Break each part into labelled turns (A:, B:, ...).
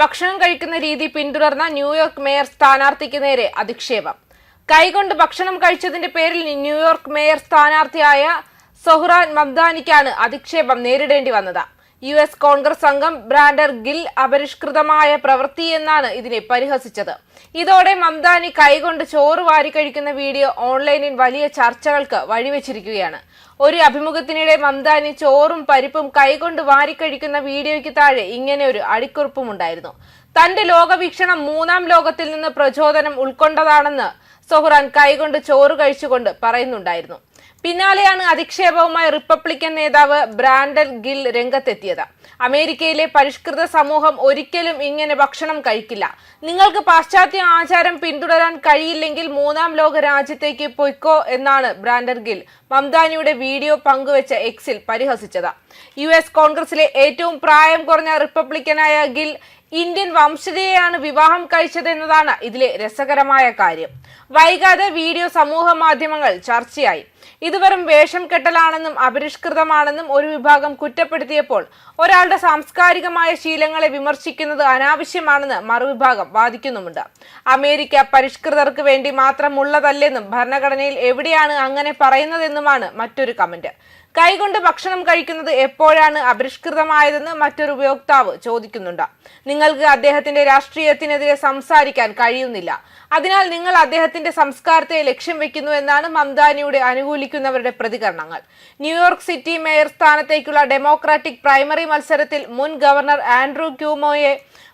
A: ഭക്ഷണം കഴിക്കുന്ന രീതി പിന്തുടർന്ന ന്യൂയോർക്ക് മേയർ സ്ഥാനാർത്ഥിക്ക് നേരെ അധിക്ഷേപം. കൈകൊണ്ട് ഭക്ഷണം കഴിച്ചതിന്റെ പേരിൽ ന്യൂയോർക്ക് മേയർ സ്ഥാനാർത്ഥിയായ സൊഹ്റാൻ മംദാനിക്കാണ് അധിക്ഷേപം നേരിടേണ്ടി വന്നത്. യു എസ് കോൺഗ്രസ് അംഗം ബ്രാൻഡർ ഗിൽ അപരിഷ്കൃതമായ പ്രവൃത്തി എന്നാണ് ഇതിനെ പരിഹസിച്ചത്. ഇതോടെ മംദാനി കൈകൊണ്ട് ചോറ് വാരി കഴിക്കുന്ന വീഡിയോ ഓൺലൈനിൽ വലിയ ചർച്ചകൾക്ക് വഴിവെച്ചിരിക്കുകയാണ്. ഒരു അഭിമുഖത്തിനിടെ മംദാനി ചോറും പരിപ്പും കൈകൊണ്ട് വാരി കഴിക്കുന്ന വീഡിയോയ്ക്ക് താഴെ ഇങ്ങനെ ഒരു അടിക്കുറിപ്പും ഉണ്ടായിരുന്നു തന്റെ ലോകവീക്ഷണം മൂന്നാം ലോകത്തിൽ നിന്ന് പ്രചോദനം ഉൾക്കൊണ്ടതാണെന്ന് സൊഹ്റാൻ കൈകൊണ്ട് ചോറ് കഴിച്ചുകൊണ്ട് പറയുന്നുണ്ടായിരുന്നു. പിന്നാലെയാണ് അധിക്ഷേപവുമായി റിപ്പബ്ലിക്കൻ നേതാവ് ബ്രാൻഡൻ ഗിൽ രംഗത്തെത്തിയത്. അമേരിക്കയിലെ പരിഷ്കൃത സമൂഹം ഒരിക്കലും ഇങ്ങനെ ഭക്ഷണം കഴിക്കില്ല. നിങ്ങൾക്ക് പാശ്ചാത്യ ആചാരം പിന്തുടരാൻ കഴിയില്ലെങ്കിൽ മൂന്നാം ലോക രാജ്യത്തേക്ക് പൊയ്ക്കോ എന്നാണ് ബ്രാൻഡൻ ഗിൽ മംദാനിയുടെ വീഡിയോ പങ്കുവച്ച എക്സിൽ പരിഹസിച്ചത്. യു എസ് കോൺഗ്രസിലെ ഏറ്റവും പ്രായം കുറഞ്ഞ റിപ്പബ്ലിക്കനായ ഗിൽ ഇന്ത്യൻ വംശജയെയാണ് വിവാഹം കഴിച്ചതെന്നതാണ് ഇതിലെ രസകരമായ കാര്യം. വൈകാതെ വീഡിയോ സമൂഹ മാധ്യമങ്ങൾ ചർച്ചയായി. ഇത് വെറും വേഷം കെട്ടലാണെന്നും അപരിഷ്കൃതമാണെന്നും ഒരു വിഭാഗം കുറ്റപ്പെടുത്തിയപ്പോൾ ഒരാളുടെ സാംസ്കാരികമായ ശീലങ്ങളെ വിമർശിക്കുന്നത് അനാവശ്യമാണെന്ന് മറുവിഭാഗം വാദിക്കുന്നുമുണ്ട്. അമേരിക്ക പരിഷ്കൃതർക്ക് വേണ്ടി മാത്രമുള്ളതല്ലെന്നും ഭരണഘടനയിൽ എവിടെയാണ് അങ്ങനെ പറയുന്നതെന്നുമാണ് മറ്റൊരു കമന്റ്. കൈകൊണ്ട് ഭക്ഷണം കഴിക്കുന്നത് എപ്പോഴാണ് അപരിഷ്കൃതമായതെന്ന് മറ്റൊരു ഉപയോക്താവ് ചോദിക്കുന്നുണ്ട്. നിങ്ങൾക്ക് അദ്ദേഹത്തിന്റെ രാഷ്ട്രീയത്തിനെതിരെ സംസാരിക്കാൻ കഴിയുന്നില്ല. അതിനാൽ നിങ്ങൾ അദ്ദേഹത്തിന്റെ സംസ്കാരത്തെ ലക്ഷ്യം വെക്കുന്നു എന്നാണ് മംദാനിയുടെ അനുകൂലിക്കുന്നവരുടെ പ്രതികരണങ്ങൾ. ന്യൂയോർക്ക് സിറ്റി മേയർ സ്ഥാനത്തേക്കുള്ള ഡെമോക്രാറ്റിക് പ്രൈമറി മത്സരത്തിൽ മുൻ ഗവർണർ ആൻഡ്രൂ ക്യൂമോയെ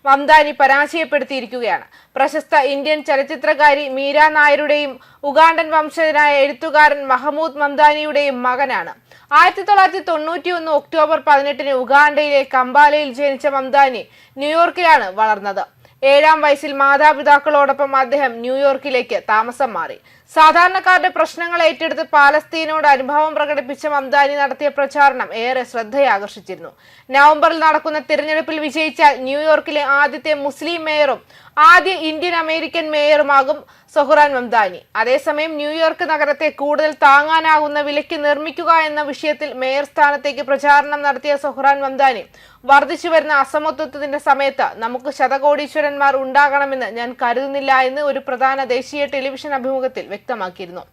A: മംദാനി പരാജയപ്പെടുത്തിയിരിക്കുകയാണ്. പ്രശസ്ത ഇന്ത്യൻ ചലച്ചിത്രകാരി മീര നായരുടെയും ഉഗാണ്ടൻ വംശജനായ എഴുത്തുകാരൻ മഹമ്മൂദ് മംദാനിയുടെയും മകനാണ്. ആയിരത്തി തൊള്ളായിരത്തി തൊണ്ണൂറ്റി ഒന്ന് ഒക്ടോബർ പതിനെട്ടിന് ഉഗാണ്ടയിലെ കമ്പാലയിൽ ജനിച്ച മംദാനി ന്യൂയോർക്കിലാണ് വളർന്നത്. ഏഴാം വയസ്സിൽ മാതാപിതാക്കളോടൊപ്പം അദ്ദേഹം ന്യൂയോർക്കിലേക്ക് താമസം മാറി. സാധാരണക്കാരുടെ പ്രശ്നങ്ങൾ ഏറ്റെടുത്ത് പാലസ്തീനോട് അനുഭവം പ്രകടിപ്പിച്ച മംദാനി നടത്തിയ പ്രചാരണം ഏറെ ശ്രദ്ധയാകർഷിച്ചിരുന്നു. നവംബറിൽ നടക്കുന്ന തിരഞ്ഞെടുപ്പിൽ വിജയിച്ചാൽ ന്യൂയോർക്കിലെ ആദ്യത്തെ മുസ്ലിം മേയറും ആദ്യ ഇന്ത്യൻ അമേരിക്കൻ മേയറുമാകും സൊഹ്റാൻ മംദാനി. അതേസമയം ന്യൂയോർക്ക് നഗരത്തെ കൂടുതൽ താങ്ങാനാകുന്ന വിലയ്ക്ക് നിർമ്മിക്കുക എന്ന വിഷയത്തിൽ മേയർ സ്ഥാനത്തേക്ക് പ്രചാരണം നടത്തിയ സൊഹ്റാൻ മംദാനി വർദ്ധിച്ചു വരുന്ന അസമത്വത്തിന്റെ സമയത്ത് നമുക്ക് ശതകോടീശ്വരന്മാർ ഉണ്ടാകണമെന്ന് ഞാൻ കരുതുന്നില്ല എന്ന് ഒരു പ്രധാന ദേശീയ ടെലിവിഷൻ അഭിമുഖത്തിൽ വ്യക്തമാക്കിയിരുന്നു.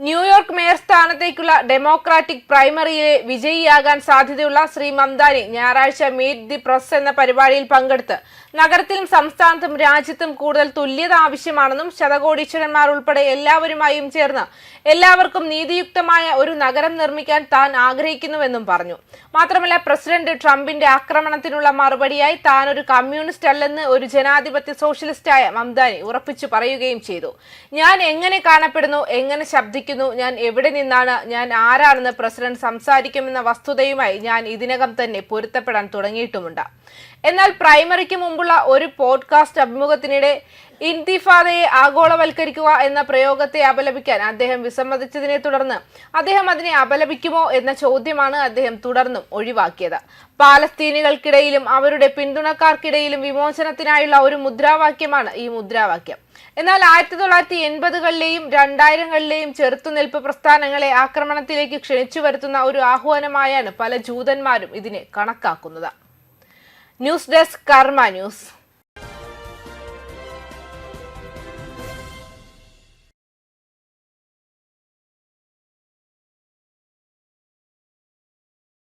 A: ന്യൂയോർക്ക് മേയർ സ്ഥാനത്തേക്കുള്ള ഡെമോക്രാറ്റിക് പ്രൈമറിയിലെ വിജയിയാകാൻ സാധ്യതയുള്ള ശ്രീ മംദാനി ഞായറാഴ്ച മീറ്റ് ദി പ്രസ് എന്ന പരിപാടിയിൽ പങ്കെടുത്ത് നഗരത്തിലും സംസ്ഥാനത്തും രാജ്യത്തും കൂടുതൽ തുല്യത ആവശ്യമാണെന്നും ശതകോടീശ്വരന്മാർ ഉൾപ്പെടെ എല്ലാവരുമായും ചേർന്ന് എല്ലാവർക്കും നീതിയുക്തമായ ഒരു നഗരം നിർമ്മിക്കാൻ താൻ ആഗ്രഹിക്കുന്നുവെന്നും പറഞ്ഞു. മാത്രമല്ല പ്രസിഡന്റ് ട്രംപിന്റെ ആക്രമണത്തിനുള്ള മറുപടിയായി താൻ ഒരു കമ്മ്യൂണിസ്റ്റ് അല്ലെന്ന് ഒരു ജനാധിപത്യ സോഷ്യലിസ്റ്റായ മംദാനി ഉറപ്പിച്ചു പറയുകയും ചെയ്തു. ഞാൻ എങ്ങനെ കാണപ്പെടുന്നു? എങ്ങനെ ശബ്ദിക്കുന്നു ഞാൻ എവിടെ നിന്നാണ് ഞാൻ ആരാണെന്ന് പ്രസിഡന്റ് സംസാരിക്കുമെന്ന വസ്തുതയുമായി ഞാൻ ഇതിനകം തന്നെ പൊരുത്തപ്പെടാൻ തുടങ്ങിയിട്ടുമുണ്ട്. എന്നാൽ പ്രൈമറിക്ക് മുമ്പുള്ള ഒരു പോഡ്കാസ്റ്റ് അഭിമുഖത്തിനിടെ ഇന്തിഫാദയെ ആഗോളവൽക്കരിക്കുക എന്ന പ്രയോഗത്തെ അപലപിക്കാൻ അദ്ദേഹം വിസമ്മതിച്ചതിനെ തുടർന്ന് അദ്ദേഹം അതിനെ അപലപിക്കുമോ എന്ന ചോദ്യമാണ് അദ്ദേഹം തുടർന്നും ഒഴിവാക്കിയത്. പാലസ്തീനികൾക്കിടയിലും അവരുടെ പിന്തുണക്കാർക്കിടയിലും വിമോചനത്തിനായുള്ള ഒരു മുദ്രാവാക്യമാണ് ഈ മുദ്രാവാക്യം. എന്നാൽ ആയിരത്തി തൊള്ളായിരത്തി എൺപതുകളിലെയും രണ്ടായിരങ്ങളിലെയും ചെറുത്തുനിൽപ്പ് പ്രസ്ഥാനങ്ങളെ ആക്രമണത്തിലേക്ക് ക്ഷണിച്ചു വരുത്തുന്ന ഒരു ആഹ്വാനമായാണ് പല ജൂതന്മാരും ഇതിനെ കണക്കാക്കുന്നത്. News desk Karma News.